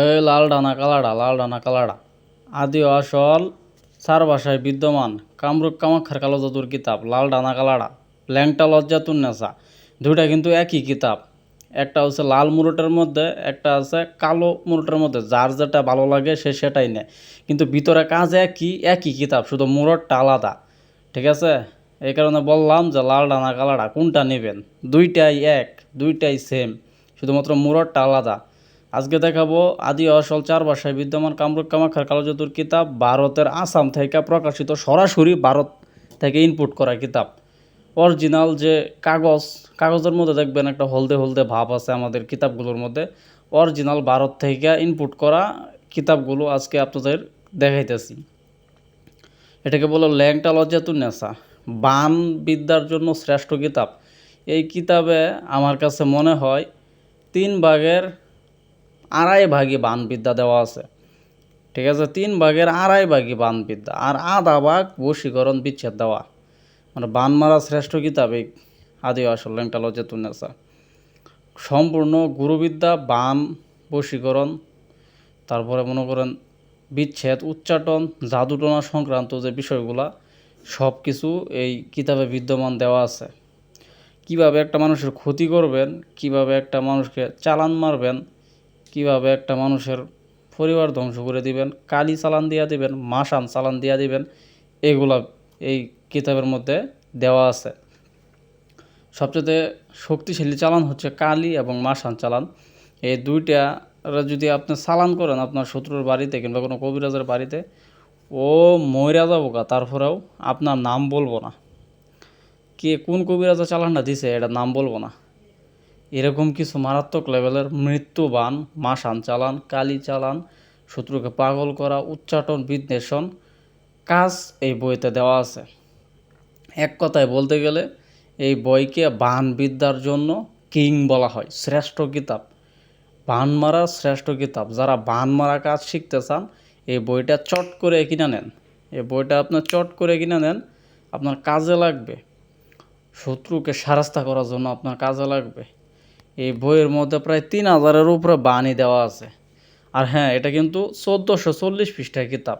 এই লাল ডানা, কালাডা, লাল ডানা, কালাডা। আদি আসল চার ভাষায় বিদ্যমান কামরূপ কামাক্ষার কালো জাদুর কিতাব, লাল ডানা, কালাডা, ল্যাংটা লজ্জাতুন নেশা দুইটা কিন্তু একই কিতাব। একটা হচ্ছে লাল মুরুটের মধ্যে, একটা আছে কালো মুরুটের মধ্যে। যার যেটা ভালো লাগে সে সেটাই নেয়। কিন্তু ভিতরে কাজ একই একই কিতাব, শুধু মুরটটা আলাদা। ঠিক আছে? এই কারণে বললাম যে লাল ডানা, কালাডা কোনটা নেবেন? দুইটাই এক, দুইটাই সেম শুধুমাত্র মুরটটা আলাদা। আজকে দেখাবো আদি অসল চার ভাষায় বিদ্যমান কামরূপ কামাখ্যার কালোজাদুর কিতাব, ভারতের আসাম থেকে প্রকাশিত সরাসরি ভারত থেকে ইনপুট করা কিতাব। অরিজিনাল যে কাগজ, কাগজের মধ্যে দেখবেন একটা হলদে হলদে ভাব আছে আমাদের কিতাবগুলোর মধ্যে। অরিজিনাল ভারত থেকে ইনপুট করা কিতাবগুলো আজকে আপনাদের দেখাইতেছি। এটাকে বলো ল্যাংটা লজ্জাতুন নেশা, বান বিদ্যার জন্য শ্রেষ্ঠ কিতাব। এই কিতাবে আমার কাছে মনে হয় তিন ভাগের আড়াই ভাগই বানবিদ্যা দেওয়া আছে। ঠিক আছে? তিন ভাগের আড়াই ভাগই বানবিদ্যা আর আধা ভাগ বশীকরণ বিচ্ছেদ দেওয়া। মানে বান মারা শ্রেষ্ঠ কিতাব আদি আসল ল্যাংটা লজ্জাতুন্নেসা সম্পূর্ণ গুরুবিদ্যা, বান, বশীকরণ, তারপরে মনে করেন বিচ্ছেদ, উচ্চাটন, জাদুটনা সংক্রান্ত যে বিষয়গুলা সব কিছু এই কিতাবে বিদ্যমান দেওয়া আছে। কীভাবে একটা মানুষের ক্ষতি করবেন, কীভাবে একটা মানুষকে চালান মারবেন কীভাবে একটা মানুষের পরিবার ধ্বংস করে দিবেন, কালি চালান দিয়া দিবেন মাসান চালান দিয়া দিবেন, এগুলা এই কিতাবের মধ্যে দেওয়া আছে। সবচেয়ে শক্তিশালী চালান হচ্ছে কালি এবং মাসান চালান। এই দুইটা যদি আপনি চালান করেন আপনার শত্রুর বাড়িতে কিংবা কোনো কবিরাজের বাড়িতে, ও ময়রা যাব গা, তারপরেও আপনার নাম বলব না। কে কোন কবিরাজা চালানটা দিছে এটা নাম বলব না। এরকম কিছু মারাত্মক লেভেলের মৃত্যুবান মাসান চালান কালি চালান, শত্রুকে পাগল করা, উচ্চাটন, বিদ্বেষণ, কাজ এই বইতে দেওয়া আছে। এক কথায় বলতে গেলে এই বইকে বান বিদ্যার জন্য কিং বলা হয়, শ্রেষ্ঠ কিতাব। বান মারার শ্রেষ্ঠ কিতাব। যারা বান মারা কাজ শিখতে চান, এই বইটা চট করে কিনে নেন। এই বইটা আপনার চট করে কিনে নেন, আপনার কাজে লাগবে। শত্রুকে সারাস্তা করার জন্য আপনার কাজে লাগবে। এই বইয়ের মধ্যে প্রায় তিন হাজারের উপরে বাণী দেওয়া আছে। আর হ্যাঁ এটা কিন্তু চোদ্দোশো চল্লিশ পৃষ্ঠার কিতাব।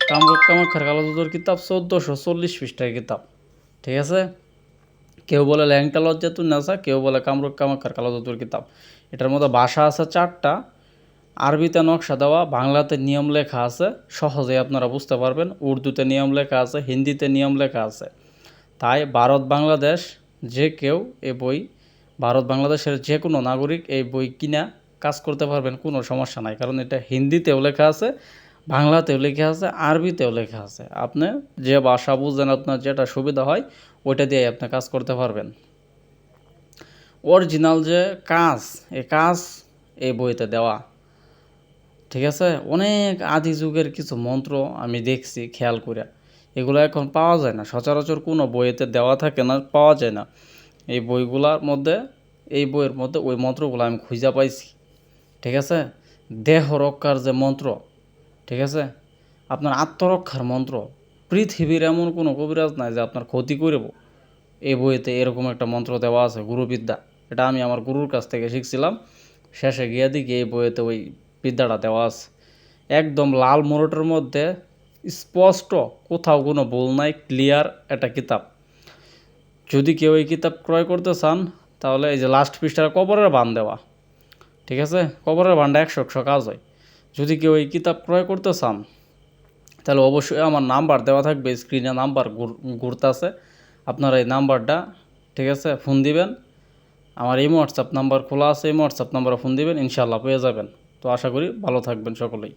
কামরূপ কামাক্ষার কালোদুর কিতাব চোদ্দোশো চল্লিশ পৃষ্ঠার কিতাব। ঠিক আছে? কেউ বলে ল্যাংটা লজ্জাতুন নাসা কেউ বলে কামরূপ কামাক্ষার কালোদুর কিতাব। এটার মধ্যে ভাষা আছে চারটা। আরবিতে নকশা দেওয়া, বাংলাতে নিয়ম লেখা আছে। সহজেই আপনারা বুঝতে পারবেন, উর্দুতে নিয়ম লেখা আছে, হিন্দিতে নিয়ম লেখা আছে। তাই ভারত বাংলাদেশ যে কেউ এ বই ভারত বাংলাদেশের যে কোনো নাগরিক এই বই কিনা কাজ করতে পারবেন, কোনো সমস্যা নাই। কারণ এটা হিন্দিতেও লেখা আছে, বাংলাতেও লেখা আছে, আরবিতেও লেখা আছে। আপনি যে ভাষা বুঝেন আপনার যেটা সুবিধা হয়, ওইটা দিয়ে আপনি কাজ করতে পারবেন। অরিজিনাল যে কাজ, এই কাজ এই বইতে দেওয়া। ঠিক আছে? অনেক আদি যুগের কিছু মন্ত্র আমি দেখছি, খেয়াল করে এগুলো এখন পাওয়া যায় না। সচরাচর কোনো বইয়েতে দেওয়া থাকে না, পাওয়া যায় না। এই বইগুলার মধ্যে, এই বইয়ের মধ্যে ওই মন্ত্রগুলো আমি খুঁজে পাইছি। ঠিক আছে? দেহ রক্ষার যে মন্ত্র, ঠিক আছে? আপনার আত্মরক্ষার মন্ত্র। পৃথিবীর এমন কোনো কবিরাজ নাই যে আপনার ক্ষতি করব। এই বইতে এরকম একটা মন্ত্র দেওয়া আছে, গুরুবিদ্যা। এটা আমি আমার গুরুর কাছ থেকে শিখছিলাম। শেষে গিয়ে দেখি এই বইতে ওই বিদ্যাটা দেওয়া আছে। একদম লাল মোড়টের মধ্যে স্পষ্ট কোথাও কোনো ভুল নাই, ক্লিয়ার একটা কিতাব। যদি কেউ এই কিতাব ক্রয় করতে চান, তাহলে এই যে লাস্ট পৃষ্ঠার কবরের বান দেওয়া, ঠিক আছে? কবরের বানটা একশো একশো কাজ হয়। যদি কেউ এই কিতাব ক্রয় করতে চান, তাহলে অবশ্যই আমার নাম্বার দেওয়া থাকবে স্ক্রিনে নাম্বার ঘুরতেছে আপনারা এই নাম্বারটা, ঠিক আছে, ফোন দিবেন। আমার এই হোয়াটসঅ্যাপ নাম্বার খোলা আছে, এই হোয়াটসঅ্যাপ নাম্বারে ফোন দিবেন ইনশাল্লাহ পেয়ে যাবেন। তো আশা করি ভালো থাকবেন সকলেই।